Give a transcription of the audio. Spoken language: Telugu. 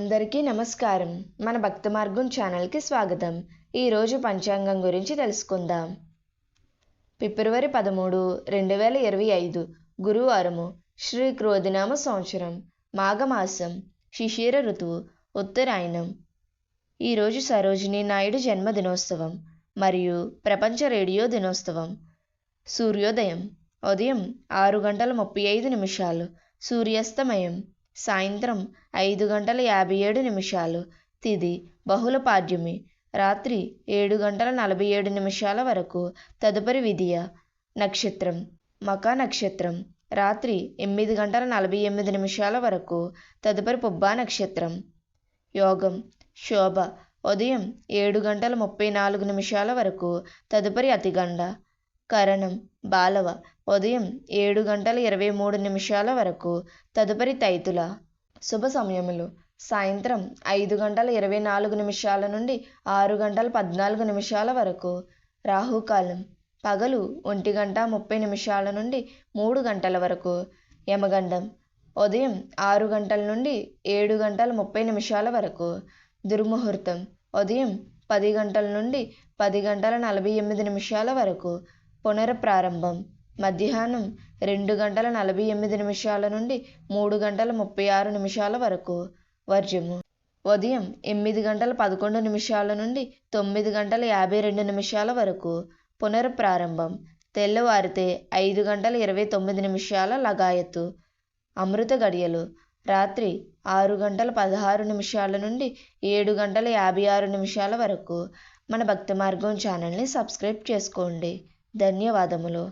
అందరికీ నమస్కారం. మన భక్త మార్గం ఛానల్కి స్వాగతం. ఈరోజు పంచాంగం గురించి తెలుసుకుందాం. ఫిబ్రవరి పదమూడు రెండు వేల ఇరవై ఐదు గురువారము శ్రీ క్రోధినామ సంవత్సరం మాఘమాసం శిశిర ఋతువు ఉత్తరాయణం. ఈరోజు సరోజిని నాయుడు జన్మదినోత్సవం మరియు ప్రపంచ రేడియో దినోత్సవం. సూర్యోదయం ఉదయం ఆరు గంటల ముప్పై ఐదు నిమిషాలు సూర్యాస్తమయం సాయంత్రం ఐదు గంటల యాభై ఏడు నిమిషాలు. తిది బహుళ పాడ్యమి. రాత్రి ఏడు గంటల నలభై ఏడు నిమిషాల వరకు తదుపరి విధియ. నక్షత్రం. మకా నక్షత్రం. రాత్రి ఎనిమిది గంటల నలభై ఎనిమిది నిమిషాల వరకు తదుపరి పుబ్బా నక్షత్రం. యోగం. శోభ. ఉదయం ఏడు గంటల ముప్పై నాలుగు నిమిషాల వరకు తదుపరి అతిగండ. కరణం. బాలవ ఉదయం ఏడు గంటల ఇరవై మూడు నిమిషాల వరకు తదుపరి తైతుల. శుభ సమయములు. సాయంత్రం ఐదు గంటల ఇరవై నాలుగు నిమిషాల నుండి ఆరు గంటల పద్నాలుగు నిమిషాల వరకు. రాహుకాలం. పగలు ఒంటి గంట ముప్పై నిమిషాల నుండి మూడు గంటల వరకు. యమగండం. ఉదయం ఆరు గంటల నుండి ఏడు గంటల ముప్పై నిమిషాల వరకు. దుర్ముహూర్తం. ఉదయం పది గంటల నుండి పది గంటల నలభై ఎనిమిది నిమిషాల వరకు. పునఃప్రారంభం. మధ్యాహ్నం రెండు గంటల నలభై ఎనిమిది నిమిషాల నుండి మూడు గంటల ముప్పై ఆరు నిమిషాల వరకు. వర్జము. ఉదయం ఎనిమిది గంటల పదకొండు నిమిషాల నుండి తొమ్మిది గంటల యాభై రెండు నిమిషాల వరకు. పునఃప్రారంభం. తెల్లవారితే ఐదు గంటల ఇరవై తొమ్మిది నిమిషాల లగాయత్తు అమృత గడియలు. రాత్రి ఆరు గంటల పదహారు నిమిషాల నుండి ఏడు గంటల యాభై ఆరు నిమిషాల వరకు. మన భక్తి మార్గం ఛానల్ని సబ్స్క్రైబ్ చేసుకోండి. ధన్యవాదములు.